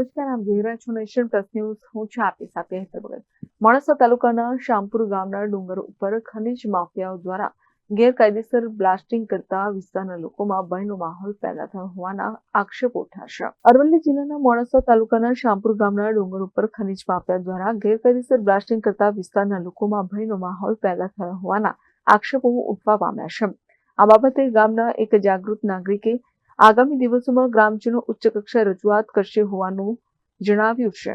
નમસ્કાર આમ જોઈ છો નેશન પ્લસ ન્યૂઝ હું છું આપની સાથે હેતર ભગત. મોડાસા તાલુકાના શામપુર ગામના ડુંગર ઉપર ખનીજ માફિયાઓ દ્વારા ગેરકાયદેસર બ્લાસ્ટિંગ કરતા વિસ્તારના લોકોમાં ભયનો માહોલ પેદા થયો હોવાના આક્ષેપો ઉઠ્યા છે. અરવલ્લી જિલ્લાના મોડાસા તાલુકાના શામપુર ગામના ડુંગર ઉપર ખનીજ માફિયા દ્વારા ગેરકાયદેસર બ્લાસ્ટિંગ કરતા વિસ્તારના લોકોમાં ભયનો માહોલ પેદા થયો હોવાના આક્ષેપો ઉઠવા પામ્યા છે. આ બાબતે ગામના એક જાગૃત નાગરિકે આગામી દિવસોમાં ગ્રામજનો ઉચ્ચ કક્ષાએ રજૂઆત કરશે હોવાનું જણાવ્યું છે.